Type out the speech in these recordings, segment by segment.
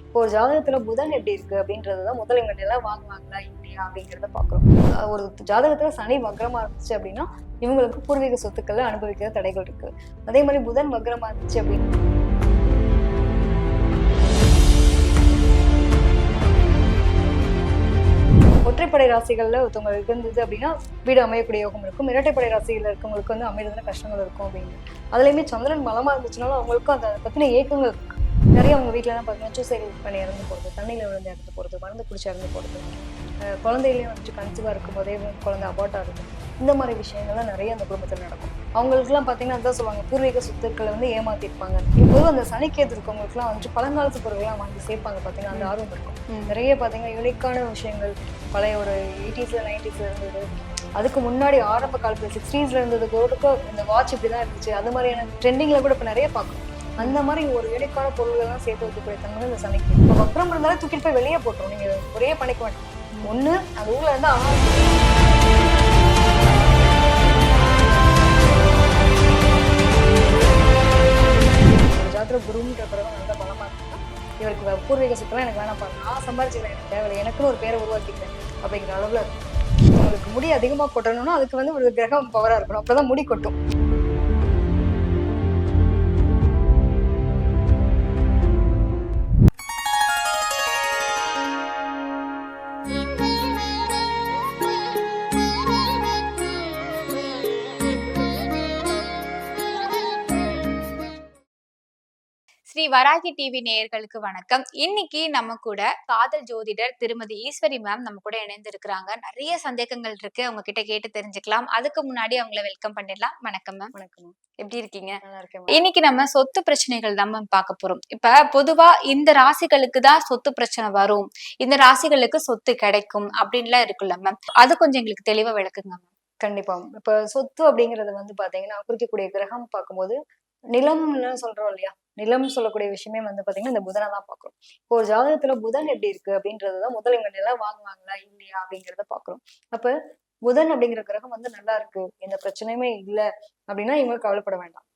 இப்போ ஒரு ஜாதகத்துல புதன் எப்படி இருக்கு அப்படின்றது தான் முதல் இவங்க நிலம் வாங்குவாங்களா இல்லையா அப்படிங்கிறத பாக்குறோம் ஒரு ஜாதகத்துல சனி வக்ரமா இருந்துச்சு அப்படின்னா இவங்களுக்கு பூர்வீக சொத்துக்களை அனுபவிக்கிற தடைகள் இருக்கு. அதே மாதிரி புதன் வக்ரமா இருந்துச்சு அப்படின்னா ஒற்றைப்படை ராசிகள்ல ஒருத்தவங்க இருந்தது அப்படின்னா வீடு அமையக்கூடிய யோகம் இருக்கும். இரட்டைப்படை ராசிகள் இருக்கவங்களுக்கு வந்து அமைறதுல கஷ்டங்கள் இருக்கும் அப்படின்னு. அதுலயுமே சந்திரன் மலமா இருந்துச்சுனாலும் அவங்களுக்கும் அந்த பத்தின ஏக்கங்கள் நிறைய அவங்க வீட்டுல எல்லாம் பார்த்தீங்கன்னா சூசைட் பண்ணி இறந்து போறது தண்ணியில விழுந்து இறந்து போறது மருந்து குடிச்சு இறந்து அஹ் குழந்தையிலேயே வந்துட்டு கன்சீவா இருக்கும் போதே குழந்தை அபார்ட் ஆகுது. இந்த மாதிரி விஷயங்கள்லாம் நிறைய அந்த குடும்பத்தில் நடக்கும். அவங்களுக்குலாம் பார்த்தீங்கன்னா அதான் சொல்லுவாங்க பூர்வீக சொத்துக்களை வந்து ஏமாத்திருப்பாங்க. இப்போது அந்த சனிக்கேது இருக்கவங்களுக்குலாம் வந்துட்டு பழங்காலத்து பொருள்லாம் வாங்கி சேர்ப்பாங்க பார்த்தீங்கன்னா அந்த ஆர்வம் இருக்கும். நிறைய பார்த்தீங்கன்னா யூனிக்கான விஷயங்கள் பழைய ஒரு எயிட்டிஸ்ல நைன்டிஸ்ல இருந்தது. அதுக்கு முன்னாடி ஆரம்ப காலத்துல சிக்ஸ்டீஸ்ல இருந்தது கூட இந்த வாட்ச் இப்படி தான் இருந்துச்சு. அது மாதிரியான ட்ரெண்டிங்ல கூட இப்போ நிறைய பார்க்கணும் அந்த மாதிரி ஒரு யூனிக்கான பொருள்கள்லாம் சேர்த்து வைக்கக்கூடிய தன்மை இந்த சனிக்கு இப்போ வக்ரம் இருந்தாலும் தூக்கிட்டு போய் வெளியே போட்டோம் நீங்கள் ஒரே பண்ணிக்க மாட்டோம் ஒன்று அந்த ஊரில் இருந்து ஆனா ஒரு குருன்ற பிறகு நல்ல இவருக்கு பூர்வீக சொத்துலாம் எனக்கு வேணாம் பாருங்க நான் சம்பாரிச்சுக்கிறேன். எனக்கு தேவையில்லை. எனக்குன்னு ஒரு பேரை உருவாக்கிக்கிறேன் அப்படிங்கிற அளவில் இருக்கும். உங்களுக்கு முடி அதிகமாக கொட்டணும்னா அதுக்கு வந்து ஒரு கிரகம் பவராக இருக்கணும். அப்போ தான் முடி கொட்டும். ஸ்ரீ வராகி டிவி நேயர்களுக்கு வணக்கம். இன்னைக்கு நம்ம கூட காதல் ஜோதிடர் திருமதி ஈஸ்வரி மேம் நம்ம கூட இணைந்திருக்கிறாங்க. நிறைய சந்தேகங்கள் இருக்கு. அவங்க கிட்ட கேட்டு தெரிஞ்சுக்கலாம். அதுக்கு முன்னாடி அவங்கள வெல்கம் பண்ணிடலாம். வணக்கம் மேம் வணக்கம். எப்படி இருக்கீங்க? நல்லா இருக்கேன் இன்னைக்கு நம்ம சொத்து பிரச்சனைகள் தான் மேம் பார்க்க போறோம். இப்ப பொதுவா இந்த ராசிகளுக்கு தான் சொத்து பிரச்சனை வரும். இந்த ராசிகளுக்கு சொத்து கிடைக்கும் அப்படின்லாம் இருக்குல்ல மேம் அது கொஞ்சம் எங்களுக்கு தெளிவா விளக்குங்க மேம் கண்டிப்பா இப்ப சொத்து அப்படிங்கறது வந்து பாத்தீங்கன்னா குறிக்கக்கூடிய கிரகம் பார்க்கும்போது நிலம்னு சொல்றோம் இல்லையா? நிலம் சொல்லக்கூடிய விஷயமே வந்து பாத்தீங்கன்னா இந்த புதனை தான் பாக்குறோம். இப்போ ஒரு ஜாதகத்துல புதன் எப்படி இருக்கு அப்படின்றதுதான் முதல்ல இவங்க நிலம் வாங்குவாங்களா இல்லையா அப்படிங்கறத பாக்குறோம். அப்ப புதன் அப்படிங்கிற கிரகம் வந்து நல்லா இருக்கு எந்த பிரச்சனையுமே இல்லை அப்படின்னா இவங்க கவலைப்பட வேண்டாம்.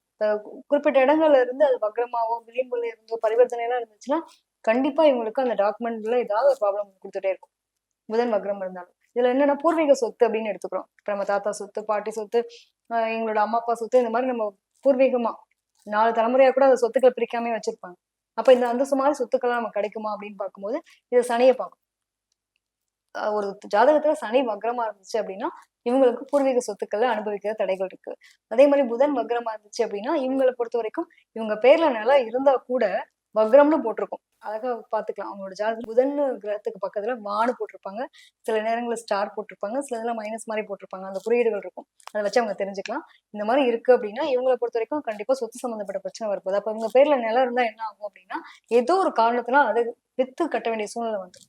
குறிப்பிட்ட இடங்கள்ல இருந்து அது வக்ரமாவோ விளிம்புல இருந்தோ பரிவர்த்தனை எல்லாம் இருந்துச்சுன்னா கண்டிப்பா இவங்களுக்கு அந்த டாக்குமெண்ட்ல ஏதாவது ஒரு ப்ராப்ளம் கொடுத்துட்டே இருக்கும். புதன் வக்ரம் இருந்தாலும். இதுல என்னன்னா பூர்வீக சொத்து அப்படின்னு எடுத்துக்கிறோம். இப்ப நம்ம தாத்தா சொத்து பாட்டி சொத்து ஆஹ் எங்களோட அம்மா அப்பா சொத்து இந்த மாதிரி நம்ம பூர்வீகமா நாலு தலைமுறையா கூட அந்த சொத்துக்களை பிரிக்காம வச்சிருப்பாங்க. அப்ப இந்த அந்த மாதிரி சொத்துக்கள்லாம் நமக்கு கிடைக்குமா அப்படின்னு பார்க்கும்போது இது சனியை பார்க்கும். ஆஹ் ஒரு ஜாதகத்துல சனி வக்ரமா இருந்துச்சு அப்படின்னா இவங்களுக்கு பூர்வீக சொத்துக்களை அனுபவிக்கிற தடைகள் இருக்கு. அதே மாதிரி புதன் வக்ரமா இருந்துச்சு அப்படின்னா இவங்களை பொறுத்த வரைக்கும் இவங்க பேர்ல நிலம் இருந்தா கூட வக்ரம்னு போட்டிருக்கும். அழகா பார்த்துக்கலாம் அவங்களோட ஜாதகம் புதன் கிரகத்துக்கு பக்கத்துல வானு போட்டிருப்பாங்க. சில நேரங்களில் ஸ்டார் போட்டிருப்பாங்க. சில இதில் மைனஸ் மாதிரி போட்டிருப்பாங்க. அந்த குறியீடுகள் இருக்கும். அதை வச்சு அவங்க தெரிஞ்சுக்கலாம். இந்த மாதிரி இருக்கு அப்படின்னா இவங்களை பொறுத்த வரைக்கும் கண்டிப்பா சொத்து சம்மந்தப்பட்ட பிரச்சனை வரப்போகுது. அப்போ இவங்க பேர்ல நிலம் இருந்தால் என்ன ஆகும் அப்படின்னா ஏதோ ஒரு காரணத்தினால் அதை வித்து கட்ட வேண்டிய சூழ்நிலை வந்து.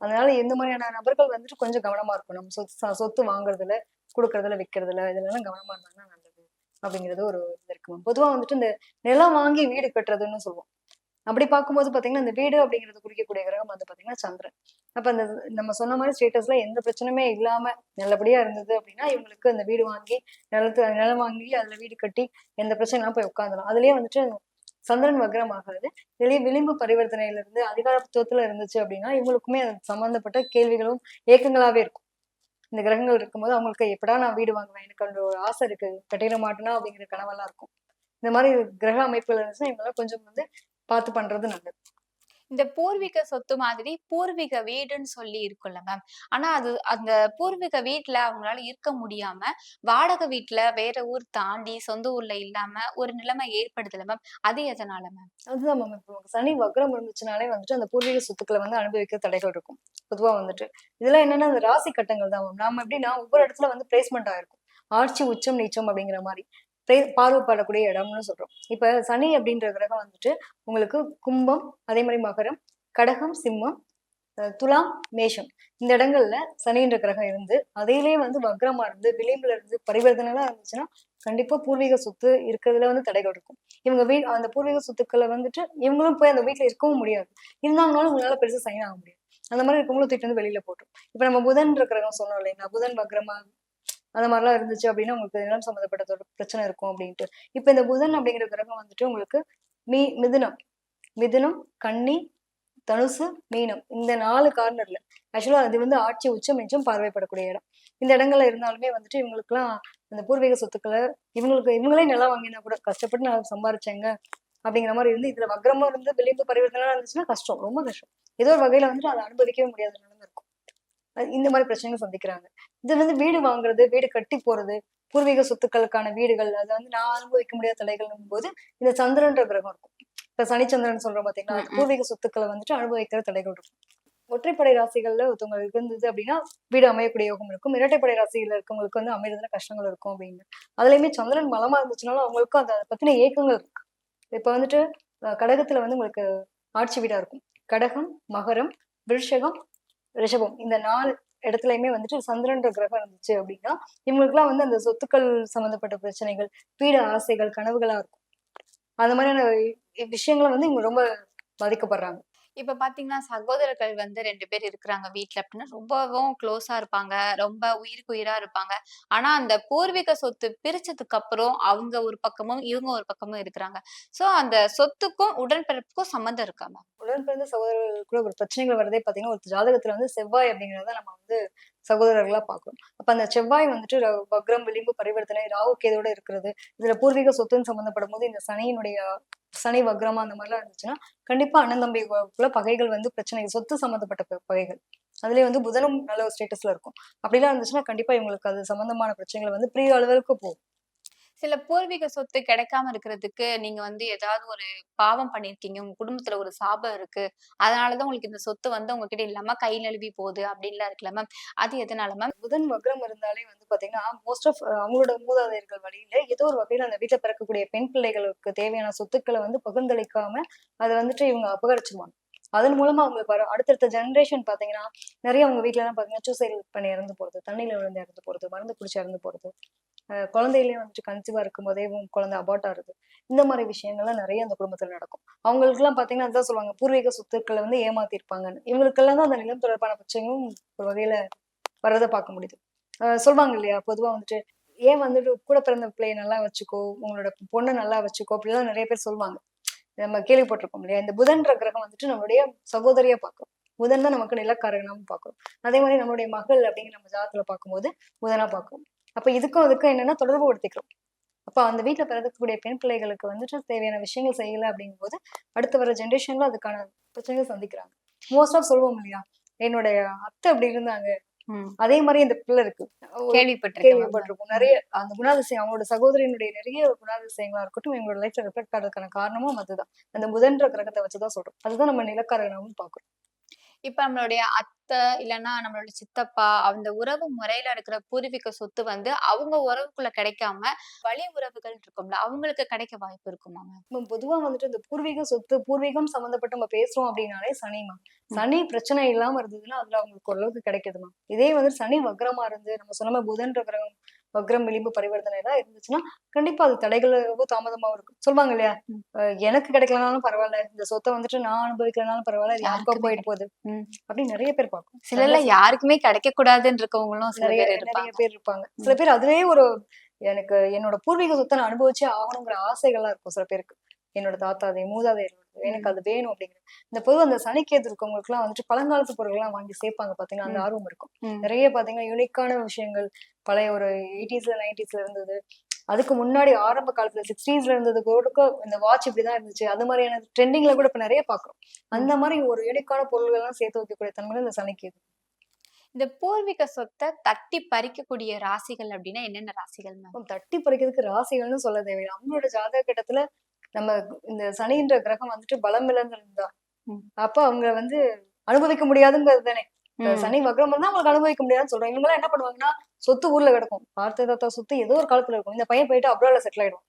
அதனால இந்த மாதிரியான நபர்கள் வந்துட்டு கொஞ்சம் கவனமா இருக்கணும். சொத்து சொத்து வாங்குறதுல கொடுக்கறதுல விற்கிறதுல இதெல்லாம் கவனமா இருந்தாங்கன்னா நல்லது அப்படிங்கிறது ஒரு இது இருக்கு பொதுவா வந்துட்டு இந்த நிலம் வாங்கி வீடு கட்டுறதுன்னு சொல்லுவோம். அப்படி பார்க்கும்போது பாத்தீங்கன்னா இந்த வீடு அப்படிங்கிறது குறிக்கக்கூடிய கிரகம் வந்து பாத்தீங்கன்னா சந்திரன். அப்ப அந்த நம்ம சொன்ன மாதிரி ஸ்டேட்டஸ்ல எந்த பிரச்சனையுமே இல்லாம நல்லபடியா இருந்தது அப்படின்னா இவங்களுக்கு அந்த வீடு வாங்கி நிலத்து நிலம் வாங்கி அதுல வீடு கட்டி எந்த பிரச்சனையும் போய் உட்காந்துலாம் அதுலயே வந்துட்டு சந்திரன் வக்ரம் ஆகாது இதுலயே விளிம்பு பரிவர்த்தனையில இருந்து அதிகாரத்துவத்துல இருந்துச்சு அப்படின்னா இவங்களுக்குமே அது சம்பந்தப்பட்ட கேள்விகளும் ஏக்கங்களாவே இருக்கும். இந்த கிரகங்கள் இருக்கும்போது அவங்களுக்கு எப்படா நான் வீடு வாங்குவேன்? எனக்கு அந்த ஒரு ஆசை இருக்கு. கட்டிட மாட்டேனா அப்படிங்கிற கனவெல்லாம் இருக்கும். இந்த மாதிரி கிரக அமைப்புல இருந்துச்சுன்னா இவங்கெல்லாம் கொஞ்சம் வந்து பார்த்து பண்றது நல்லது. இந்த பூர்வீக சொத்து மாதிரி பூர்வீக வீடுன்னு சொல்லி இருக்குல்ல மேம் ஆனா அது அந்த பூர்வீக வீட்ல அவங்களால இருக்க முடியாம வாடகை வீட்ல வேற ஊர் தாண்டி சொந்த ஊர்ல இல்லாம ஒரு நிலைமை ஏற்படுதுல மேம் அது எதனால மேம் அதுதான் மேம் இப்போ சனி வக்ரம் இருந்துச்சுனாலே வந்துட்டு அந்த பூர்வீக சொத்துக்களை வந்து அனுபவிக்க தடைகள் இருக்கும். பொதுவா வந்துட்டு. இதெல்லாம் என்னன்னா அந்த ராசி கட்டங்கள் தான் மேம் நாம எப்படின்னா ஒவ்வொரு இடத்துல வந்து பிளேஸ்மெண்ட் ஆயிருக்கும். ஆட்சி உச்சம் நீச்சம் அப்படிங்கிற மாதிரி. பிளே- பார்வைப்படக்கூடிய இடம்னு சொல்றோம். இப்ப சனி அப்படின்ற கிரகம் வந்துட்டு உங்களுக்கு கும்பம் அதே மாதிரி மகரம் கடகம் சிம்மம் துலாம் மேஷம். இந்த இடங்கள்ல சனின்ற கிரகம் இருந்து அதையிலேயே வந்து வக்ரமா இருந்து விளிம்புல இருந்து பரிவர்த்தனைலாம் இருந்துச்சுன்னா கண்டிப்பா பூர்வீக சொத்து இருக்கிறதுல வந்து தடைகள் இருக்கும். இவங்க வீ அந்த பூர்வீக சொத்துக்களை வந்துட்டு இவங்களும் போய் அந்த வீட்டுல இருக்கவும் முடியாது. இருந்தாங்கனாலும் உங்களால பெருசா சைன் ஆக முடியாது. அந்த மாதிரி இருக்கவங்களும் தூக்கிட்டு வந்து வெளியில போட்டோம் இப்ப நம்ம புதன் கிரகம் சொன்னோம் இல்லைங்களா? புதன் வக்ரமா அந்த மாதிரிலாம் இருந்துச்சு அப்படின்னா உங்களுக்கு நிலம் சம்மந்தப்பட்ட பிரச்சனை இருக்கும் அப்படின்ட்டு. இப்ப இந்த புதன் அப்படிங்கிற கிரகம் வந்துட்டு உங்களுக்கு மீ மிதுனம். மிதுனம் கன்னி தனுசு மீனம். இந்த நாலு கார்னர்ல ஆக்சுவலா அது வந்து ஆட்சி உச்சம் மிச்சம் பார்வைப்படக்கூடிய இடம். இந்த இடங்கள்ல இருந்தாலுமே வந்துட்டு இவங்களுக்குலாம் அந்த பூர்வீக சொத்துக்களை இவங்களுக்கு இவங்களே நிலம் வாங்கினா கூட கஷ்டப்பட்டு நான் சம்பாரிச்சேங்க அப்படிங்கிற மாதிரி இருந்து இதுல வக்ரமா இருந்து விளிம்பு பரிவர்த்தனை இருந்துச்சுன்னா கஷ்டம் ரொம்ப கஷ்டம். ஏதோ ஒரு வகையில வந்துட்டு அதை அனுபவிக்கவே முடியாத நிலைமை இருக்கும். இந்த மாதிரி பிரச்சனைகள் சந்திக்கிறாங்க. இது வந்து வீடு வாங்குறது வீடு கட்டி போறது பூர்வீக சொத்துக்களுக்கான வீடுகள் அதை வந்து நான் அனுபவிக்க முடியாத தடைகள் போது இந்த சந்திரன்ற கிரகம் இருக்கும். இப்ப சனிச்சந்திரன் சொல்றோம் ம். பூர்வீக சொத்துக்களை வந்துட்டு அனுபவிக்கிற தடைகள் இருக்கும். ஒற்றைப்படை ராசிகள்ல ஒருத்தவங்களுக்கு இருந்தது அப்படின்னா வீடு அமையக்கூடிய யோகம் இருக்கும். இரட்டைப்படை ராசியில இருக்கவங்களுக்கு வந்து அமைறதுல கஷ்டங்கள் இருக்கும் அப்படின்னு. அதுலயுமே சந்திரன் பலமா இருந்துச்சுனாலும் அவங்களுக்கும் அதை பத்தின ஏக்கங்கள் இருக்கு. இப்ப வந்துட்டு கடகத்துல வந்து உங்களுக்கு ஆட்சி வீடா இருக்கும். கடகம் மகரம் விருஷகம் ரிஷபம். இந்த நாலு இடத்துலயுமே வந்துட்டு சந்திரன்ற கிரகம் இருந்துச்சு அப்படின்னா இவங்களுக்குலாம் வந்து அந்த சொத்துக்கள் சம்பந்தப்பட்ட பிரச்சனைகள் வீடு ஆசைகள் கனவுகளா இருக்கும். அந்த மாதிரியான விஷயங்களை வந்து இவங்க ரொம்ப பாதிக்கப்படுறாங்க. இப்ப பாத்தீங்கன்னா சகோதரர்கள் வந்து ரெண்டு பேர் இருக்கிறாங்க வீட்டுல அப்படின்னா ரொம்பவும் க்ளோஸா இருப்பாங்க ரொம்ப உயிருக்கு உயிரா இருப்பாங்க. ஆனா அந்த பூர்வீக சொத்து பிரிச்சதுக்கு அப்புறம் அவங்க ஒரு பக்கமும் இவங்க ஒரு பக்கமும் இருக்கிறாங்க. சோ அந்த சொத்துக்கும் உடன்பிறப்புக்கும் சம்மந்தம் இருக்கா மேம் உடன் பிறந்த சகோதரர்கள் கூட ஒரு பிரச்சனைகள் வரதே பாத்தீங்கன்னா ஒரு ஜாதகத்துல வந்து செவ்வாய் அப்படிங்கறத நம்ம வந்து சகோதரர்களா பார்க்கணும். அப்ப அந்த செவ்வாய் வந்துட்டு வக்ரம் விளிம்பு பரிவர்த்தனை ராகு கேதோட இருக்கிறது. இதுல பூர்வீக சொத்துன்னு சம்பந்தப்படும் போது இந்த சனியினுடைய சனி வக்ரமா அந்த மாதிரிலாம் இருந்துச்சுன்னா கண்டிப்பா அண்ணன் தம்பிக்குள்ள பகைகள் வந்து பிரச்சனை சொத்து சம்மந்தப்பட்ட பகைகள். அதுலயே வந்து புதனும் நல்ல ஒரு ஸ்டேட்டஸ்ல இருக்கும். அப்படிலாம் இருந்துச்சுன்னா கண்டிப்பா இவங்களுக்கு அது சம்பந்தமான பிரச்சனைகள் வந்து பிரிய அளவுக்கு போகும். சில பூர்வீக சொத்து கிடைக்காம இருக்கிறதுக்கு நீங்க வந்து ஏதாவது ஒரு பாவம் பண்ணிருக்கீங்க உங்க குடும்பத்துல ஒரு சாபம் இருக்கு. அதனாலதான் உங்களுக்கு இந்த சொத்து வந்து உங்ககிட்ட இல்லாம கை நழுவி போகுது அப்படின்லாம் இருக்குல்ல மேம் அது எதனால மேம் புதன் வக்ரம் இருந்தாலே வந்து பாத்தீங்கன்னா மோஸ்ட் ஆஃப் அவங்களோட மூதாதையர்கள் வழியில ஏதோ ஒரு வகையில அந்த வீட்டுல பிறக்கக்கூடிய பெண் பிள்ளைகளுக்கு தேவையான சொத்துக்களை வந்து பகிர்ந்தளிக்காம அதை வந்துட்டு இவங்க அபகரிச்சிருவாங்க. அதன் மூலமா அவங்களுக்கு வர அடுத்தடுத்த ஜென்ரேஷன் பாத்தீங்கன்னா நிறைய அவங்க வீட்ல எல்லாம் பாத்தீங்கன்னா சூசைட் பண்ணி இறந்து போறது தண்ணியில விழுந்து இறந்து போறது மருந்து குடிச்சு இறந்து போறது அஹ் குழந்தையிலேயே வந்துட்டு கன்சீவா இருக்கும் போதே குழந்தை அபார்ட் ஆகுது இந்த மாதிரி விஷயங்கள்லாம் நிறைய அந்த குடும்பத்துல நடக்கும். அவங்களுக்கு எல்லாம் பாத்தீங்கன்னா அதான் சொல்லுவாங்க பூர்வீக சொத்துக்களை வந்து ஏமாத்திருப்பாங்கன்னு. இவங்களுக்கெல்லாம் தான் அந்த நிலம் தொடர்பான பிரச்சனையும் ஒரு வகையில வர்றதை பார்க்க முடியுது. சொல்லுவாங்க இல்லையா பொதுவா வந்துட்டு ஏன் வந்துட்டு கூட பிறந்த பிள்ளைய நல்லா வச்சுக்கோ உங்களோட பொண்ணை நல்லா வச்சுக்கோ அப்படிலாம் நிறைய பேர் சொல்லுவாங்க. நம்ம கேள்விப்பட்டிருக்கோம் இல்லையா? இந்த புதன்ற கிரகம் வந்துட்டு நம்மளுடைய சகோதரியா பார்க்கும். புதன் தான் நமக்கு நிலக்காரகனாவும் பார்க்கும். அதே மாதிரி நம்மளுடைய மகள் அப்படிங்கிற நம்ம ஜாதத்துல பார்க்கும்போது புதனா பார்க்கும். அப்ப இதுக்கும் அதுக்கும் என்னன்னா தொடர்பு படுத்திக்கிறோம். அப்ப அந்த வீட்டுல பிறக்கக்கூடிய பெண் பிள்ளைகளுக்கு வந்துட்டு தேவையான விஷயங்கள் செய்யல அப்படிங்கும்போது அடுத்து வர ஜென்ரேஷன்ல அதுக்கான பிரச்சனைகள் சந்திக்கிறாங்க. மோஸ்ட் ஆஃப் சொல்லுவோம் இல்லையா? என்னுடைய அத்தை அப்படி இருந்தாங்க. அதே மாதிரி இந்த பிள்ளை இருக்கு. கேள்விப்பட்டிருப்போம் நிறைய அந்த குணாதிசயம் அவங்களோட சகோதரியினுடைய நிறைய குணாதிசயங்களா இருக்கட்டும் எங்களோட லைஃப்ல ரிஃப்ளெக்ட் ஆகிறதுக்கான காரணமும் அதுதான். அந்த புதன்ற கிரகத்தை வச்சுதான் சொல்றோம். அதுதான் நம்ம நிலக்காரகனாவும் பாக்குறோம் இப்ப நம்மளுடைய அத்தை இல்லைன்னா நம்மளோட சித்தப்பா அந்த உறவு முறையில இருக்கிற பூர்வீக சொத்து வந்து அவங்க உறவுக்குள்ள கிடைக்காம வழி உறவுகள் இருக்கும்ல அவங்களுக்கு கிடைக்க வாய்ப்பு இருக்குமா மேம் நம்ம பொதுவா வந்துட்டு இந்த பூர்வீக சொத்து பூர்வீகம் சம்பந்தப்பட்டு நம்ம பேசுறோம் அப்படின்னாலே சனிமா சனி பிரச்சனை இல்லாம இருந்ததுன்னா அதுல அவங்களுக்கு ஓரளவுக்கு கிடைக்குதுமா இதே வந்து சனி வக்ரமா இருந்து நம்ம சொன்ன புதன்ற கிரகம் வக்ரம் விளிம்பு பரிவர்த்தனை எல்லாம் இருந்துச்சுன்னா கண்டிப்பா அது தடைகளோ தாமதமாவும் இருக்கும். சொல்லுவாங்க இல்லையா? எனக்கு கிடைக்கலனாலும் பரவாயில்ல இந்த சொத்தை வந்துட்டு நான் அனுபவிக்கலனாலும் பரவாயில்ல யாருக்கோ யாருக்குமே போயிட்டு போகுது. அப்படின்னு நிறைய பேர் பார்க்கும். சிலர்ல யாருக்குமே கிடைக்க கூடாதுன்னு இருக்கவங்களும் நிறைய நிறைய பேர் இருப்பாங்க. சில பேர் அதுவே ஒரு எனக்கு என்னோட பூர்வீக சொத்தை நான் அனுபவிச்சே ஆகணுங்கிற ஆசைகள்லாம் இருக்கும் சில பேருக்கு. என்னோட தாத்தாதே மூதாதையர் எனக்கு அது வேணும் அப்படிங்கிற. இந்த பொதுவா அந்த சனிக்கேது இருக்கவங்களுக்கு எல்லாம் வந்துட்டு பழங்காலத்து பொருட்கள் எல்லாம் வாங்கி சேர்ப்பாங்க பாத்தீங்கன்னா அந்த. ஆர்வம் இருக்கும். நிறைய பாத்தீங்கன்னா யூனிக்கான விஷயங்கள் பழைய ஒரு எயிட்டிஸ்ல நைன்டிஸ்ல இருந்தது. அதுக்கு முன்னாடி ஆரம்ப காலத்துல சிக்ஸ்டீஸ்ல இருந்தது கூட இந்த வாட்ச் இப்படிதான் இருந்துச்சு. அது மாதிரியான ட்ரெண்டிங்ல கூட இப்ப நிறைய பாக்குறோம். அந்த மாதிரி ஒரு யூனிக்கான பொருள்கள் எல்லாம் சேர்த்து வைக்கக்கூடிய தன்மை இந்த சனிக்கேது இந்த பூர்வீக சொத்தை தட்டி பறிக்கக்கூடிய ராசிகள் அப்படின்னா என்னென்ன ராசிகள் மேம் தட்டி பறிக்கிறதுக்கு ராசிகள்னு சொல்ல தேவையில்லை. அவங்களோட ஜாதக கட்டத்துல நம்ம இந்த சனின்ற கிரகம் வந்துட்டு பலம் இழந்திருந்தா. அப்ப அவங்க வந்து அனுபவிக்க முடியாதுங்கிறது தானே. சனி வக்ரம் இருந்தா அவங்களுக்கு அனுபவிக்க முடியாதுன்னு சொல்றோம் இவங்க எல்லாம் என்ன பண்ணுவாங்கன்னா சொத்து ஊர்ல கிடக்கும். பார்த்த தாத்தா சொத்து ஏதோ ஒரு காலத்துல இருக்கும். இந்த பையன் போயிட்டு அப்ராட்ல செட்டில் ஆயிடும்.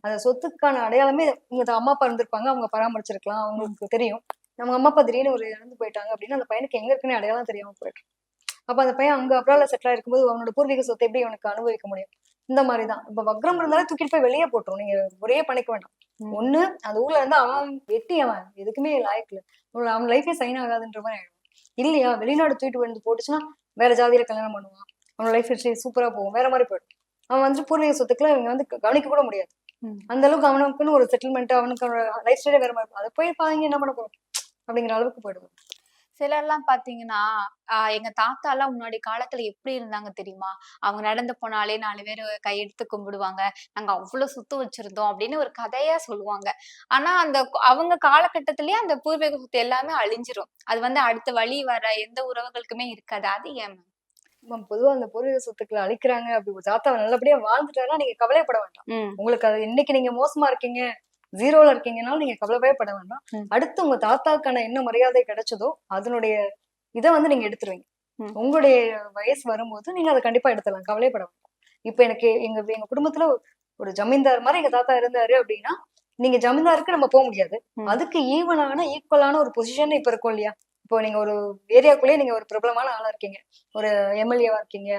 அந்த சொத்துக்கான அடையாளமே இவங்க அம்மா அப்பா இருந்திருப்பாங்க. அவங்க பராமரிச்சிருக்கலாம். அவங்களுக்கு தெரியும். நம்ம அம்மா அப்பா திடீர்னு ஒரு இறந்து போயிட்டாங்க அப்படின்னா அந்த பையனுக்கு எங்க இருக்குன்னு அடையாளம் தெரியாம போயிடும். அப்ப அந்த பையன் அங்க அப்ராட்ல செட்டில் ஆயிருக்கும்போது அவனோட பூர்வீக சொத்தை எப்படி அவனுக்கு அனுபவிக்க முடியும்? இந்த மாதிரிதான் இப்ப வக்ரம் இருந்தாலே தூக்கிட்டு போய் வெளியே போட்டுரும். நீங்க முறையே பண்ணிக்க வேண்டாம். ஒண்ணு அந்த ஊர்ல இருந்து அவன் வெட்டி அவன். எதுக்குமே லாயக்கு அவன் லைஃபே சைன் ஆகாதுன்ற மாதிரி ஆயிடும். இல்லையா? வெளிநாடு தூக்கிட்டு வந்து போட்டுச்சுன்னா வேற ஜாதியில கல்யாணம் பண்ணுவான் அவனோட லைஃப் சூப்பரா போகும். வேற மாதிரி போயிடும். அவன் வந்து பூர்வீக சொத்துக்களை இவங்க வந்து கவனிக்க கூட முடியாது. அந்த அளவுக்கு அவனுக்குன்னு ஒரு செட்டில்மெண்ட் அவனுக்கு லைஃப் ஸ்டைலே வேற மாதிரி அதை போய் பாருங்க என்ன பண்ண போறோம்? அப்படிங்கிற அளவுக்கு போயிடுவோம். சிலர்லாம் பாத்தீங்கன்னா ஆஹ் எங்க தாத்தா எல்லாம் முன்னாடி காலத்துல எப்படி இருந்தாங்க தெரியுமா? அவங்க நடந்து போனாலே நாலு பேர் கையெடுத்து கும்பிடுவாங்க. நாங்க அவ்வளவு சுத்து வச்சிருந்தோம் அப்படின்னு ஒரு கதையா சொல்லுவாங்க. ஆனா அந்த அவங்க காலகட்டத்திலேயே அந்த பூர்வீக சொத்து எல்லாமே அழிஞ்சிரும். அது வந்து அடுத்த வழி வர எந்த உறவுகளுக்குமே இருக்காது. அது ஏன்? மேம்? பொதுவா அந்த பூர்வீக சொத்துக்களை அழிக்கிறாங்க. அப்படி தாத்தா நல்லபடியா வாழ்ந்துட்டாருன்னா நீங்க கவலைப்பட வேண்டாம். உங்களுக்கு அது இன்னைக்கு நீங்க மோசமா இருக்கீங்க. ஜீரோல இருக்கீங்கனாலும் நீங்க கவலையே பட வேண்டாம். அடுத்து உங்க தாத்தாக்கான என்ன மரியாதை கிடைச்சதோ அதனுடைய இதை வந்து நீங்க எடுத்துருவீங்க. உங்களுடைய வயசு வரும்போது நீங்க அதை கண்டிப்பா எடுத்துடலாம். கவலைப்பட வேண்டாம். இப்ப எனக்கு எங்க எங்க குடும்பத்துல ஒரு ஜமீன்தார் மாதிரி எங்க தாத்தா இருந்தாரு அப்படின்னா நீங்க ஜமீன்தாருக்கு நம்ம போக முடியாது. அதுக்கு ஈவனான ஈக்குவலான ஒரு பொசிஷன் இப்ப இருக்கும் இல்லையா? இப்போ நீங்க ஒரு ஏரியாக்குள்ளேயே நீங்க ஒரு பிரபலமான ஆளா இருக்கீங்க. ஒரு எம்எல்ஏவா இருக்கீங்க.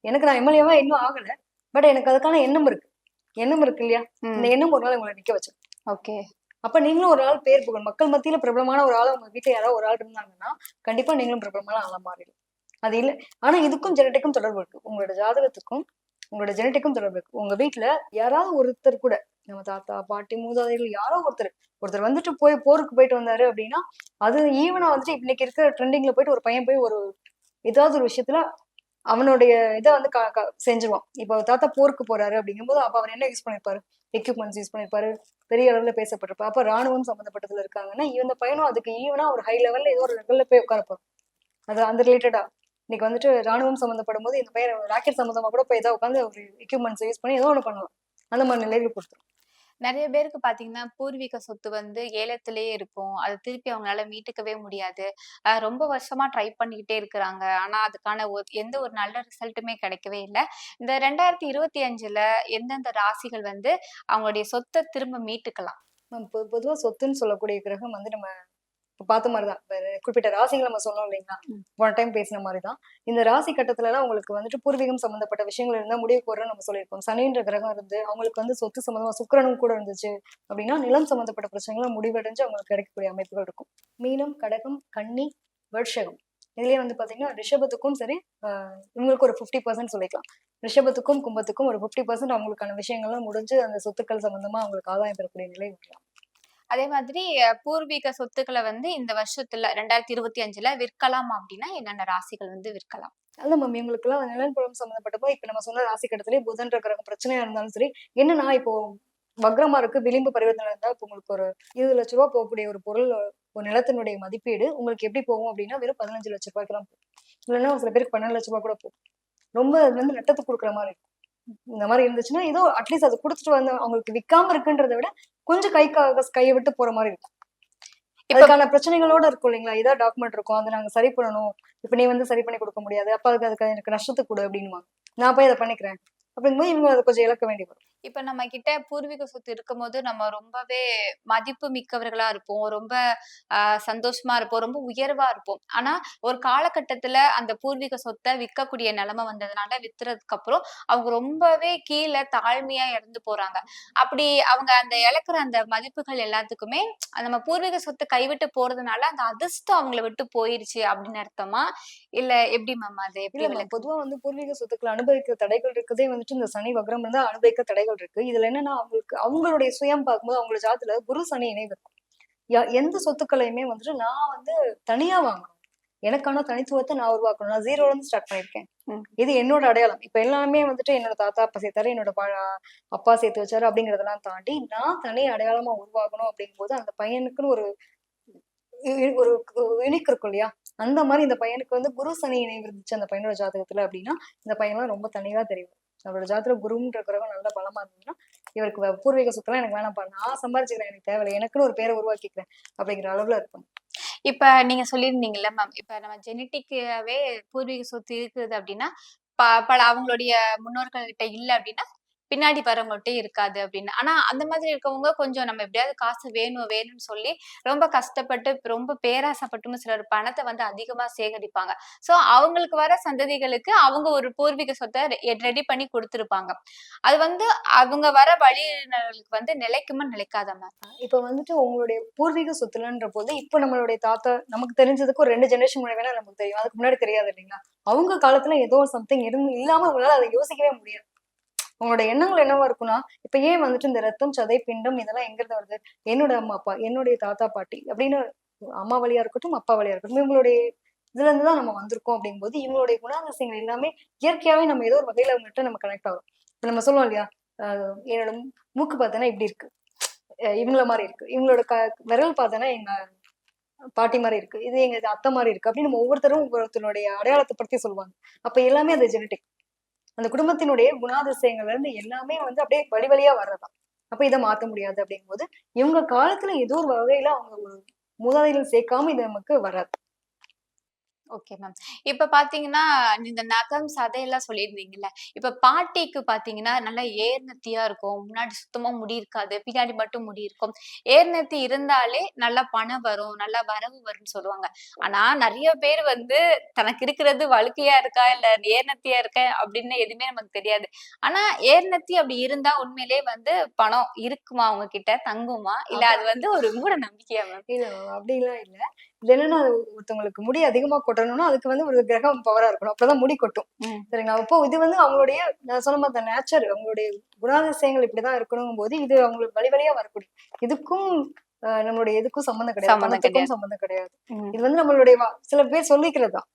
எனக்கு நான் எம்எல்ஏவா இன்னும் ஆகல. பட் எனக்கு அதுக்கான எண்ணம் இருக்கு. எண்ணம் இருக்கு இல்லையா இந்த எண்ணம் ஒரு நாள் உங்களை நிக்க வச்சு ஓகே. அப்ப நீங்களும் ஒரு ஆள் பேர் புகழ் மக்கள் மத்தியில பிரபலமான ஒரு ஆள் உங்க வீட்டுல யாராவது ஒரு ஆள் இருந்தாங்கன்னா கண்டிப்பா நீங்களும் பிரபலமான ஆளா மாறிடும் அது இல்ல. ஆனா இதுக்கும் ஜெனட்டிக்கும் தொடர்பு இருக்கு. உங்களோட ஜாதகத்துக்கும் உங்களோட ஜெனட்டிக்கும் தொடர்பு இருக்கு. உங்க வீட்டுல யாராவது ஒருத்தர் கூட நம்ம தாத்தா பாட்டி மூதாதைகள் யாரோ ஒருத்தர் ஒருத்தர் வந்துட்டு போய் போருக்கு போயிட்டு வந்தாரு அப்படின்னா அது ஈவனா வந்துட்டு இன்னைக்கு இருக்கிற ட்ரெண்டிங்ல போயிட்டு ஒரு பையன் போய் ஒரு ஏதாவது ஒரு விஷயத்துல அவனுடைய இதை வந்து க- க- இப்போ தாத்தா போருக்கு போறாரு அப்படிங்கும்போது அப்ப அவர் என்ன யூஸ் பண்ணிருப்பாரு? எக்யூப்மெண்ட்ஸ் யூஸ் பண்ணிருப்பாரு. பெரிய அளவுல பேசப்பட்டிருப்பா அப்ப ராணுவம் சம்பந்தப்பட்டதுல இருக்காங்கன்னா இந்த பையனும் அதுக்கு ஈவனா ஒரு ஹை லெவல்ல ஏதோ ஒரு லெவல்ல போய் உட்காரப்போம் அது அந்த ரிலேட்டடா இன்னைக்கு வந்துட்டு ராணுவம் சம்மந்தப்படும் போது இந்த பையன் ராக்கெட் சம்மந்தமா கூட போய் ஏதாவது உட்காந்து ஒரு எக்யூப்மெண்ட்ஸ் யூஸ் பண்ணி ஏதோ ஒன்று பண்ணலாம். அந்த மாதிரி நிலையில கொடுத்துரும். நிறைய பேருக்கு பாத்தீங்கன்னா பூர்வீக சொத்து வந்து ஏலத்திலேயே இருக்கும். அது திருப்பி அவங்களால மீட்டுக்கவே முடியாது. ரொம்ப வருஷமா ட்ரை பண்ணிக்கிட்டே இருக்கிறாங்க. ஆனா அதுக்கான ஒரு- எந்த ஒரு நல்ல ரிசல்ட்டுமே கிடைக்கவே இல்லை. இந்த ரெண்டாயிரத்தி இருபத்தி அஞ்சுல எந்தெந்த ராசிகள் வந்து அவங்களுடைய சொத்தை திரும்ப மீட்டுக்கலாம்? மேம் பொ- பொதுவா சொத்துன்னு சொல்லக்கூடிய கிரகம் வந்து நம்ம பார்த்த மாதிரிதான். குறிப்பிட்ட ராசிகள் நம்ம சொன்னோம் இல்லைங்களா. போன டைம் பேசின மாதிரிதான். இந்த ராசி கட்டத்துல எல்லாம் உங்களுக்கு வந்துட்டு பூர்வீகம் சம்பந்தப்பட்ட விஷயங்கள் இருந்தா முடிவு போடுறோம் நம்ம சொல்லியிருக்கோம். சனின்ற கிரகம் இருந்து அவங்களுக்கு வந்து சொத்து சம்பந்தமா சுக்கிரனும் கூட இருந்துச்சு அப்படின்னா நிலம் சம்பந்தப்பட்ட பிரச்சனைகளை முடிவடைஞ்சு அவங்களுக்கு கிடைக்கக்கூடிய அமைப்புகள் இருக்கும். மீனம் கடகம் கன்னி வருஷகம் இதுலயே வந்து பாத்தீங்கன்னா ரிஷபத்துக்கும் சரி இவங்களுக்கு ஒரு ஃபிஃப்டி பர்சன்ட் சொல்லிக்கலாம். ரிஷபத்துக்கும் கும்பத்துக்கும் ஒரு ஃபிஃப்டி பர்சன்ட் அவங்களுக்கான விஷயங்கள்லாம் முடிஞ்சு அந்த சொத்துக்கள் சம்பந்தமா அவங்களுக்கு ஆதாயம் பெறக்கூடிய நிலை வரலாம் அதே மாதிரி பூர்வீக சொத்துக்களை வந்து இந்த வருஷத்துல ரெண்டாயிரத்தி இருபத்தி அஞ்சுல விற்கலாம் அப்படின்னா என்னென்ன ராசிகள் வந்து விற்கலாம்? அல்ல மேம் இவங்களுக்கு எல்லாம் நிலன்புலம் சம்மந்தப்பட்டப்போ இப்ப நம்ம சொன்ன ராசி கட்டத்திலே புதன் கிரகம் பிரச்சனையா இருந்தாலும் சரி என்னன்னா இப்போ வக்ரமா இருக்கு விளிம்பு பரிவர்த்தனை இருந்தா இப்போ உங்களுக்கு ஒரு இருபது லட்ச ரூபா போகக்கூடிய ஒரு பொருள் ஒரு நிலத்தினுடைய மதிப்பீடு உங்களுக்கு எப்படி போகும் அப்படின்னா வெறும் பதினஞ்சு லட்ச ரூபாய்க்கு தான் போகும். இல்லைன்னா ஒரு சில பேருக்கு பன்னெண்டு லட்ச ரூபாய் கூட போகும். ரொம்ப அது வந்து நட்டத்தை கொடுக்குற மாதிரி இருக்கும். இந்த மாதிரி இருந்துச்சுன்னா ஏதோ அட்லீஸ்ட் அதை கொடுத்துட்டு வந்து அவங்களுக்கு விற்காம இருக்குன்றத விட கொஞ்சம் கை கையை விட்டு போற மாதிரி இருக்கும். அதுக்கான பிரச்சனைகளோட இருக்கும் இல்லைங்களா? இதான் டாக்குமெண்ட் இருக்கும். அதை நாங்க சரி பண்ணணும். இப்ப நீ வந்து சரி பண்ணி கொடுக்க முடியாது. அப்ப அதுக்கு அதுக்கு எனக்கு நஷ்டத்துக்கு கொடு அப்படின்னுமா நான் போய் அதை பண்ணிக்கிறேன். அப்படிங்கும்போது இவங்க அதை கொஞ்சம் இழக்க வேண்டி வரும். இப்ப நம்ம கிட்ட பூர்வீக சொத்து இருக்கும்போது நம்ம ரொம்பவே மதிப்பு மிக்கவர்களா இருப்போம். ரொம்ப ஆஹ் சந்தோஷமா இருப்போம். ரொம்ப உயர்வா இருப்போம். ஆனா ஒரு காலகட்டத்துல அந்த பூர்வீக சொத்தை விற்கக்கூடிய நிலைமை வந்ததுனால வித்துறதுக்கு அப்புறம் அவங்க ரொம்பவே கீழே தாழ்மையா இறந்து போறாங்க. அப்படி அவங்க அந்த இழக்கிற அந்த மதிப்புகள் எல்லாத்துக்குமே நம்ம பூர்வீக சொத்து கைவிட்டு போறதுனால அந்த அதிர்ஷ்டம் அவங்கள விட்டு போயிருச்சு அப்படின்னு அர்த்தமா? இல்ல எப்படி மேம் அது? எப்படி பொதுவா வந்து பூர்வீக சொத்துக்களை அனுபவிக்கிற தடைகள் இருக்கதே வந்துட்டு இந்த சனி வக்ரம் இருந்தா அனுபவிக்க தடைகள் இருக்கு. இதுல என்னன்னா அவங்களுக்கு அவங்களுடைய சுயம் பார்க்கும்போது அவங்களோட ஜாத்துல குரு சனி இணைவு இருக்கும் எந்த சொத்துக்களையுமே வந்துட்டு நான் வந்து தனியா வாங்கணும். எனக்கான தனித்துவத்தை நான் உருவாக்கணும். நான் ஜீரோல இருந்து ஸ்டார்ட் பண்ணிருக்கேன். இது என்னோட அடையாளம். இப்ப எல்லாமே வந்துட்டு என்னோட தாத்தா அப்பா சேர்த்தாரு என்னோட அப்பா சேர்த்து வச்சாரு அப்படிங்கறதெல்லாம் தாண்டி நான் தனி அடையாளமா உருவாகணும் அப்படிங்கும்போது அந்த பையனுக்குன்னு ஒரு ஒரு யூனிக் இருக்கும் இல்லையா? அந்த மாதிரி இந்த பையனுக்கு வந்து குரு சனி இணைவு இருந்துச்சு அந்த பையனோட ஜாதகத்துல அப்படின்னா இந்த பையன்லாம் ரொம்ப தனியா தெரியும். நம்மளோட ஜாதகத்துல குருன்ற கிரகம் நல்ல பலமா இருந்ததுன்னா இவருக்கு பூர்வீக சொத்துலாம் எனக்கு வேணாம்ப்பா நான் சம்பாரிச்சுக்கிறேன் எனக்கு தேவையில்லை எனக்குன்னு ஒரு பேரை உருவாக்கிக்கிறேன் அப்படிங்கிற அளவுல இருக்கும். இப்ப நீங்க சொல்லியிருந்தீங்கல்ல மேம் இப்ப நம்ம ஜெனட்டிக்காவே பூர்வீக சொத்து இருக்குது அப்படின்னா ப- பல அவங்களுடைய முன்னோர்கள் கிட்ட இல்லை அப்படின்னா பின்னாடி வரவங்கள்ட்டே இருக்காது அப்படின்னு. ஆனா அந்த மாதிரி இருக்கவங்க கொஞ்சம் நம்ம எப்படியாவது காசு வேணும் வேணும்னு சொல்லி ரொம்ப கஷ்டப்பட்டு ரொம்ப பேராசைப்பட்டும் சிலர் பணத்தை வந்து அதிகமா சேகரிப்பாங்க. சோ அவங்களுக்கு வர சந்ததிகளுக்கு அவங்க ஒரு பூர்வீக சொத்தை ரெடி பண்ணி கொடுத்துருப்பாங்க. அது வந்து அவங்க வர வழியினர்களுக்கு வந்து நிலைக்குமா நிலைக்காத மாதிரி. இப்ப வந்துட்டு உங்களுடைய பூர்வீக சொத்துலன்ற போது இப்ப நம்மளுடைய தாத்தா நமக்கு தெரிஞ்சதுக்கு ஒரு ரெண்டு ஜெனரேஷன் முன்னாடி வேணா நமக்கு தெரியும். அதுக்கு முன்னாடி தெரியாது இல்லைங்களா? அவங்க காலத்துல ஏதோ சம்திங் இருந்து இல்லாம உங்களால அதை யோசிக்கவே முடியாது. உங்களோட எண்ணங்கள் என்னவா இருக்கும்னா இப்ப ஏன் வந்துட்டு இந்த ரத்தம் சதை பிண்டம் இதெல்லாம் எங்க இருந்து வருது? என்னோட அம்மா அப்பா என்னுடைய தாத்தா பாட்டி அப்படின்னு அம்மா வழியா இருக்கட்டும் அப்பா வழியா இருக்கட்டும் இவங்களுடைய இதுல இருந்து தான் நம்ம வந்திருக்கோம் அப்படிங்கும்போது இவங்களுடைய குணாதிசயங்கள் எல்லாமே இயற்கையாவே நம்ம ஏதோ ஒரு வகையில வந்துட்டு நம்ம கனெக்ட் ஆகும் இப்ப நம்ம சொல்லுவோம் இல்லையா ஆஹ் என்னோட மூக்கு பார்த்தோன்னா இப்படி இருக்கு. அஹ் இவங்கள மாதிரி இருக்கு. இவங்களோட க விரல் பார்த்தோன்னா எங்க பாட்டி மாதிரி இருக்கு. இது எங்க அத்தை மாதிரி இருக்கு. அப்படின்னு நம்ம ஒவ்வொருத்தரும் ஒவ்வொருத்தருடைய அடையாளத்தை பத்தி சொல்லுவாங்க. அப்ப எல்லாமே அது ஜெனட்டிக் அந்த குடும்பத்தினுடைய குணாதிசயங்கள்ல இருந்து எல்லாமே வந்து அப்படியே வழி வழியா வர்றதான் அப்ப இதை மாத்த முடியாது அப்படிங்கும்போது இவங்க காலத்துல ஏதோ ஒரு வகையில அவங்க ஒரு மூதாதைகள் சேர்க்காம இது நமக்கு வராது ஓகே மேம். இப்ப பாத்தீங்கன்னா இந்த நகம் சதையெல்லாம் சொல்லியிருந்தீங்கல்ல இப்ப பாட்டிக்கு பாத்தீங்கன்னா நல்லா ஏர்நெத்தியா இருக்கும். முன்னாடி சுத்தமா முடி இருக்காது. பின்னாடி மட்டும் முடி இருக்கும். ஏர்நெத்தி இருந்தாலே நல்லா பணம் வரும் நல்லா வரவு வரும்னு சொல்லுவாங்க. ஆனா நிறைய பேர் வந்து தனக்கு இருக்கிறது வழுக்கையா இருக்கா? இல்ல ஏர்நெத்தியா இருக்க? அப்படின்னு எதுவுமே நமக்கு தெரியாது. ஆனா ஏர்நெத்தி அப்படி இருந்தா உண்மையிலே வந்து பணம் இருக்குமா அவங்க கிட்ட தங்குமா? இல்ல அது வந்து ஒரு மூட நம்பிக்கையா மேம் அப்படிலாம் இல்ல. என்னன்னா ஒருத்தவங்களுக்கு முடி அதிகமா கொட்டணும்னா அதுக்கு வந்து ஒரு கிரகம் பவரா இருக்கணும். அப்பதான் முடி கொட்டும். சரிங்களா? அப்போ இது வந்து அவங்களுடைய நான் சொன்ன மாதிரி நேச்சர் அவங்களுடைய குணாதிசயங்கள் இப்படிதான் இருக்கணும் போது இது அவங்களுக்கு வழி வழியா வரக்கூடிய இதுக்கும் நம்மளுடைய எதுக்கும் சம்மந்தம் கிடையாது. பணத்துக்கும் சம்மந்தம் கிடையாது. இது வந்து நம்மளுடைய சில பேர் சொல்லிக்கிறது தான்.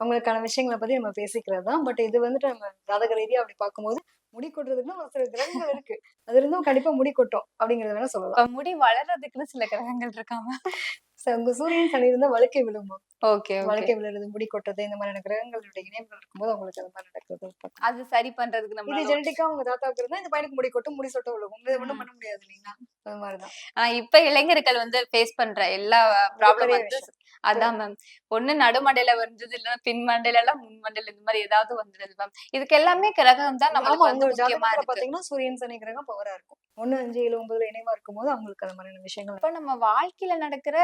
அவங்களுக்கான விஷயங்களை பத்தி நம்ம பேசிக்கிறது தான் பட் இது வந்துட்டு நம்ம ஜாதக ரீதியா அப்படி பார்க்கும்போது முடி கொட்டுறதுக்குன்னு ஒரு சில கிரகங்கள் இருக்கு. அது இருந்தும் கண்டிப்பா முடி கொட்டும் அப்படிங்கறத வேணா சொல்லலாம். முடி வளர்றதுக்குன்னு சில கிரகங்கள் இருக்காம. உங்க சூரியன் சனி இருந்தா வழுக்கை விழுமா ஓகே வழுக்கை விழுறது முடி கொட்டது இந்த மாதிரியான கிரகங்களுடைய இணைவுகள் இருக்கும்போது அவங்களுக்கு அது மாதிரி நடக்கிறது. அது சரி பண்றதுக்கு இது நம்ம ஜெனட்டிக்கா உங்க தாத்தாவுக்கு இருந்தா இந்த பையனுக்கு முடி கொட்டும் முடி சொட்ட விழுகும். இது ஒண்ணும் பண்ண முடியாது இல்லைங்களா? அது மாதிரிதான். இப்ப இளைஞர்கள் வந்து ஃபேஸ் பண்ற எல்லா ப்ராப்ளம் வந்து. அதான் மேம் ஒண்ணு நடுமண்டையில வந்தது இல்ல பின் மண்டையில எல்லாம் முன் மண்டையில இந்த மாதிரி ஏதாவது வந்துடுது மேம் இதுக்கு எல்லாமே கிரகம் தான் நம்மளுக்கு வந்து முக்கியமா இருக்கு. பாத்தீங்கன்னா சூரியன் சனி கிரகம் பவரா இருக்கும். ஒண்ணு அஞ்சு ஏழு ஒன்பதுல இணைவா இருக்கும்போது அவங்களுக்கு அந்த மாதிரியான விஷயங்கள் இப்ப நம்ம வாழ்க்கையில நடக்கிற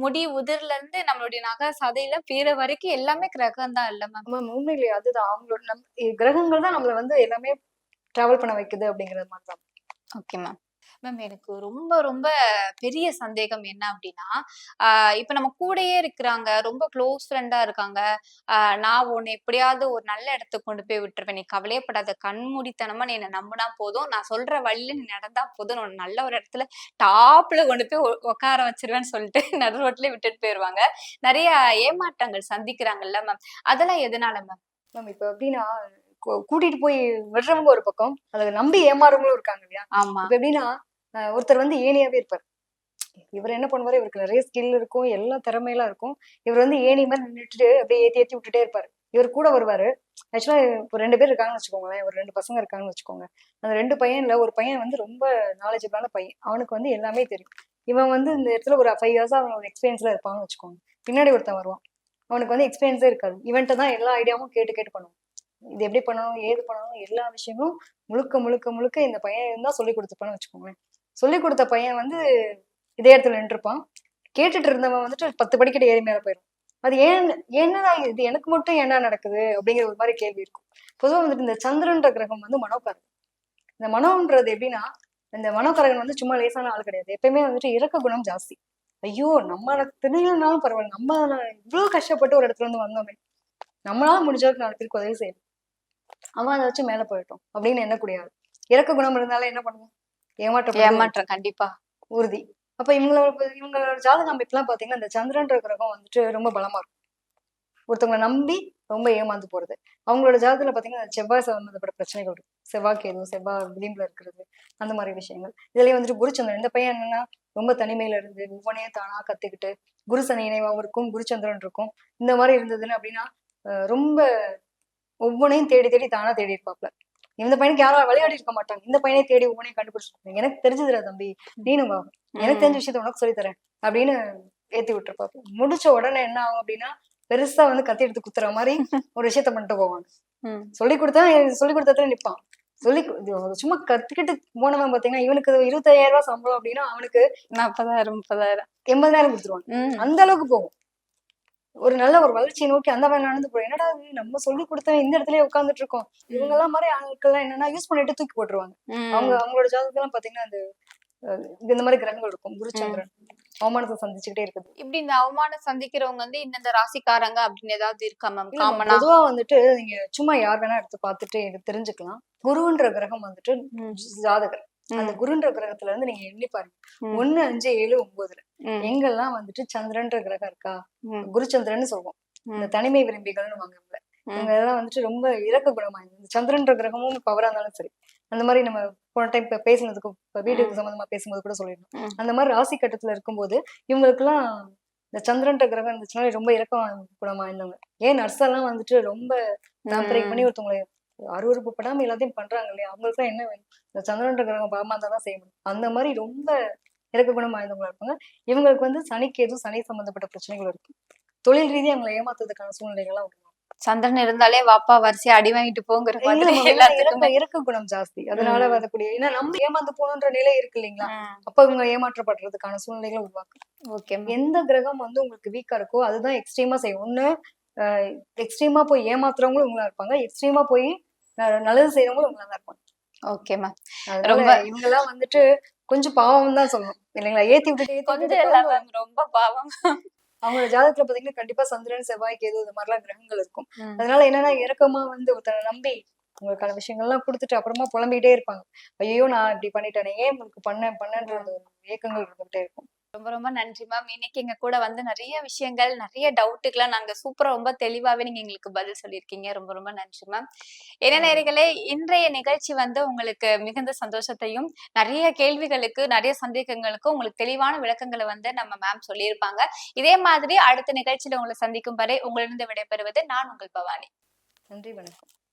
முடி உதிர்ல இருந்து நம்மளுடைய நகை சதையில பீற வரைக்கும் எல்லாமே கிரகம் தான் இல்ல மேம் ஆமா உண்மையிலேயே அதுதான். அவங்களோட நம் கிரகங்கள் தான் நம்மள வந்து எல்லாமே டிராவல் பண்ண வைக்குது அப்படிங்கறது மாதிரி தான். ஓகே மேம் மேம் எனக்கு ரொம்ப ரொம்ப பெரிய சந்தேகம் என்ன அப்படின்னா இப்ப நம்ம கூடயே இருக்கிறாங்க ரொம்ப க்ளோஸ் ஃப்ரெண்டா இருக்காங்க. ஆஹ் நான் உன்னை எப்படியாவது ஒரு நல்ல இடத்துக்கு கொண்டு போய் விட்டுருவேன். நீ கவலையப்படாத கண்மூடித்தனமா நீ என்னை நம்பினா போதும். நான் சொல்ற வழியில நீ நடந்தா போதும். உன்னை நல்ல ஒரு இடத்துல டாப்ல கொண்டு போய் உட்கார வச்சிருவேன்னு சொல்லிட்டு நடு ரோட்ல விட்டுட்டு போயிருவாங்க. நிறைய ஏமாற்றங்கள் சந்திக்கிறாங்கல்ல மேம். அதெல்லாம் எதனால மேம்? மேம் இப்ப எப்படின்னா கூட்டிட்டு போய் விடுறவங்க ஒரு பக்கம் அதை நம்பி ஏமாறவங்களும் இருக்காங்க இல்லையா? ஆமா. இப்ப எப்படின்னா ஒருத்தர் வந்து ஏனியாவே இருப்பார். இவர் என்ன பண்ணுவாரு? இவருக்கு நிறைய ஸ்கில் இருக்கும் எல்லா திறமையெல்லாம் இருக்கும். இவர் வந்து ஏணி மாதிரி நின்றுட்டு அப்படியே ஏத்தி ஏத்தி விட்டுட்டே இருப்பாரு. இவர் கூட வருவாரு. ஆக்சுவலா இப்போ ரெண்டு பேர் இருக்காங்கன்னு வச்சுக்கோங்களேன். ஒரு ரெண்டு பசங்க இருக்காங்கன்னு வச்சுக்கோங்க. அந்த ரெண்டு பையன்ல ஒரு பையன் வந்து ரொம்ப நாலேஜபிளான பையன். அவனுக்கு வந்து எல்லாமே தெரியும். இவன் வந்து இந்த இடத்துல ஒரு ஃபைவ் இயர்ஸா அவன் ஒரு எக்ஸ்பீரியன்ஸ்ல இருப்பான்னு வச்சுக்கோங்க. பின்னாடி ஒருத்தன் வருவான். அவனுக்கு வந்து எக்ஸ்பீரியன்ஸே இருக்காது. இவன்ட்ட தான் எல்லா ஐடியாவும் கேட்டு கேட்டு பண்ணுவான். இது எப்படி பண்ணணும்? ஏது பண்ணணும்? எல்லா விஷயமும் முழுக்க முழுக்க முழுக்க இந்த பையன் தான் சொல்லி கொடுத்துப்பான்னு வச்சுக்கோங்களேன். சொல்லி கொடுத்த பையன் வந்து இதே இடத்துல நின்றுருப்பான் கேட்டுட்டு இருந்தவன் வந்துட்டு பத்து படிக்கட்டு ஏறி மேலே போயிடும். அது ஏன் என்னடா இது? எனக்கு மட்டும் என்ன நடக்குது? அப்படிங்கிற ஒரு மாதிரி கேள்வி இருக்கும். பொதுவா வந்துட்டு இந்த சந்திரன்ற கிரகம் வந்து மனோகரகம் இந்த மனோன்றது எப்படின்னா இந்த மனோகரகன் வந்து சும்மா லேசான ஆள் கிடையாது. எப்பயுமே வந்துட்டு இறக்க குணம் ஜாஸ்தி. ஐயோ நம்ம திணையிலனாலும் பரவாயில்ல. நம்ம இவ்வளோ கஷ்டப்பட்டு ஒரு இடத்துல இருந்து வந்தோமே. நம்மளால முடிஞ்சவருக்கு நாலு பேருக்கு உதவி செய்யணும். அவன் அதை வச்சு மேல போயிட்டோம் அப்படின்னு எண்ணக்கூடிய ஆள். இறக்க குணம் இருந்தாலும் என்ன பண்ணுவோம்? ஏமாற்றம் ஏமாற்றம் கண்டிப்பா. உறுதி. அப்ப இவங்களோட இவங்களோட ஜாதக அமைப்புலாம் பாத்தீங்கன்னா இந்த சந்திரன்ற கிரகம் வந்துட்டு ரொம்ப பலமா இருக்கும். ஒருத்தவங்களை நம்பி ரொம்ப ஏமாந்து போறது. அவங்களோட ஜாதகத்துல பாத்தீங்கன்னா செவ்வாய் சம்பந்தப்பட்ட பிரச்சனைகள் இருக்கும் செவ்வாய்க்கு எதுவும் செவ்வாய் விளிம்புல இருக்கிறது அந்த மாதிரி விஷயங்கள். இதுலயே வந்துட்டு குருச்சந்திரன் இந்த பையன் என்னன்னா ரொம்ப தனிமையில இருந்து ஒவ்வொன்றையும் தானா கத்துக்கிட்டு குரு சனி இணைவாவும் இருக்கும் குருச்சந்திரன் இருக்கும். இந்த மாதிரி இருந்ததுன்னு அப்படின்னா ரொம்ப ஒவ்வொன்றையும் தேடி தேடி தானா தேடி இருப்பாப்ல. இந்த பையனுக்கு யாரும் விளையாடி இருக்க மாட்டாங்க. இந்த பையனை தேடி ஒவ்வொன்றையும் கண்டுபிடிச்சிருப்பாங்க. எனக்கு தெரிஞ்சதுல தம்பி. நீனும் வா. எனக்கு தெரிஞ்ச விஷயத்த உனக்கு சொல்லித் தரேன். அப்படின்னு ஏத்தி விட்டுருப்பாங்க முடிச்ச உடனே என்ன ஆகும் அப்படின்னா பெருசா வந்து கத்தி எடுத்து குத்துற மாதிரி ஒரு விஷயத்த பண்ணிட்டு போவாங்க. சொல்லி கொடுத்தா சொல்லி கொடுத்ததுல நிப்பான். சொல்லி சும்மா கத்துக்கிட்டு போனவன் பாத்தீங்கன்னா இவனுக்கு இருபத்தாயிரம் ரூபாய் சம்பளம் அப்படின்னா அவனுக்கு நாற்பதாயிரம் முப்பதாயிரம். எண்பதாயிரம் கொடுத்துருவாங்க. அந்த அளவுக்கு போகும். ஒரு நல்ல ஒரு வளர்ச்சியை நோக்கி அந்த மாதிரி நடந்து போறோம். என்னடா நம்ம சொல்லி கொடுத்தவன் இந்த இடத்துலயே உட்கார்ந்துட்டு இருக்கோம். இவங்க எல்லாம் மாதிரி ஆட்கள்லாம் என்னன்னா யூஸ் பண்ணிட்டு தூக்கி போட்டுருவாங்க. அவங்க அவங்களோட ஜாதகத்தெல்லாம் பாத்தீங்கன்னா அந்த இந்த மாதிரி கிரகங்கள் இருக்கும். குருச்சந்திரன் அவமானத்தை சந்திச்சுக்கிட்டே இருக்குது. இப்படி இந்த அவமானம் சந்திக்கிறவங்க வந்து இந்தந்த ராசிக்காரங்க அப்படின்னு ஏதாவது இருக்கா மேம் காமனா பொதுவா வந்துட்டு நீங்க சும்மா யார் வேணா எடுத்து பார்த்துட்டு இது தெரிஞ்சுக்கலாம். குருன்ற கிரகம் வந்துட்டு. ஜாதகர். அந்த குருன்ற கிரகத்துல இருந்து நீங்க எண்ணி பாருங்க. ஒண்ணு அஞ்சு ஏழு ஒன்பதுல. எங்கெல்லாம் வந்துட்டு சந்திரன்ற கிரகம் இருக்கா. குருச்சந்திரன்னு சொல்லுவோம். இந்த தனிமை விரும்பிகள்னு வாங்க இவங்க ம். இவங்க எல்லாம் வந்துட்டு ரொம்ப இறக்க குணமா இந்த சந்திரன்ற கிரகமும் பவரா இருந்தாலும் சரி அந்த மாதிரி நம்ம போன டைம் இப்ப பேசினதுக்கு இப்ப வீட்டுக்கு சம்பந்தமா பேசும்போது கூட சொல்லியிருந்தோம் ம். அந்த மாதிரி ராசி கட்டத்துல இருக்கும்போது இவங்களுக்குலாம் இந்த சந்திரன்ற கிரகம் இருந்துச்சுன்னா ரொம்ப இறக்கம் குணமா இருந்தவங்க ஏன் நர்ஸ் எல்லாம் வந்துட்டு ரொம்ப பேம்பரிங் பண்ணி ஒருத்தவங்களை அருவறுப்பு படாம எல்லாத்தையும் பண்றாங்க இல்லையா? அவங்களுக்கு என்ன வேணும்? இந்த சந்திரன்ற கிரகம் பலமா இருந்தா தான் செய்ய முடியும். அந்த மாதிரி ரொம்ப இறக்க குணம் வாய்ந்தவங்களா இருப்பாங்க. இவங்களுக்கு வந்து சனிக்கு எதுவும் சனி சம்பந்தப்பட்ட பிரச்சனைகள் இருக்கு. தொழில் ரீதியா அவங்களை ஏமாத்துறதுக்கான சூழ்நிலைகள்லாம் உருவாகும். சந்திரன் இருந்தாலே வாப்பா வரிசையா அடி வாங்கிட்டு போங்கிற மாதிரி இறக்க குணம் ஜாஸ்தி. அதனால. வரக்கூடிய ஏன்னா நம்ம ஏமாந்து போகணுன்ற நிலை இருக்கு இல்லைங்களா. அப்ப இவங்க ஏமாற்றப்படுறதுக்கான சூழ்நிலைகளை உருவாக்கும். ஓகே. எந்த கிரகம் வந்து உங்களுக்கு வீக்கா இருக்கோ அதுதான் எக்ஸ்ட்ரீமா செய்யும். ஒண்ணு எக்ஸ்ட்ரீமா போய் ஏமாத்துறவங்களும் இவங்களா இருப்பாங்க. எக்ஸ்ட்ரீமா போய் நல்லது செய்யறவங்களும் இவங்களா தான் இருப்பாங்க. ஓகே மேம் ரொம்ப- இவங்க எல்லாம் வந்துட்டு கொஞ்சம் பாவம் தான் சொல்லணும். இல்லைங்களா? ஏத்தி ஏத்தி கொஞ்சம் ரொம்ப பாவம். அவங்களோட ஜாதகத்துல பாத்தீங்கன்னா கண்டிப்பா சந்திரன் செவ்வாய் கேது இந்த மாதிரிலாம் கிரகங்கள் இருக்கும். அதனால என்னன்னா இறக்கமா வந்து ஒருத்தரை நம்பி உங்களுக்கான விஷயங்கள்லாம் கொடுத்துட்டு அப்புறமா புலம்பிட்டே இருப்பாங்க. ஐயோ நான் இப்படி பண்ணிட்டேனே ஏன் உங்களுக்கு பண்ணேன் பண்ணேன்ற ஒரு ஏக்கங்கள் இருந்துகிட்டே இருக்கும். ரொம்ப ரொம்ப நன்றி மேம் இன்னைக்கு எங்க கூட வந்து நிறைய விஷயங்கள் நிறைய டவுட்டுக்கெல்லாம் நாங்க சூப்பரா ரொம்ப தெளிவாவே நீங்க எங்களுக்கு பதில் சொல்லியிருக்கீங்க. ரொம்ப ரொம்ப நன்றி மேம் என்ன நேர்களே இன்றைய நிகழ்ச்சி வந்து உங்களுக்கு மிகுந்த சந்தோஷத்தையும் நிறைய கேள்விகளுக்கு நிறைய சந்தேகங்களுக்கு உங்களுக்கு தெளிவான விளக்கங்களை வந்து நம்ம மேம் சொல்லியிருப்பாங்க. இதே மாதிரி அடுத்த நிகழ்ச்சியில உங்களை சந்திக்கும் வரை உங்களிடம் விடைபெறுவது நான் உங்கள் பவானி. நன்றி வணக்கம்.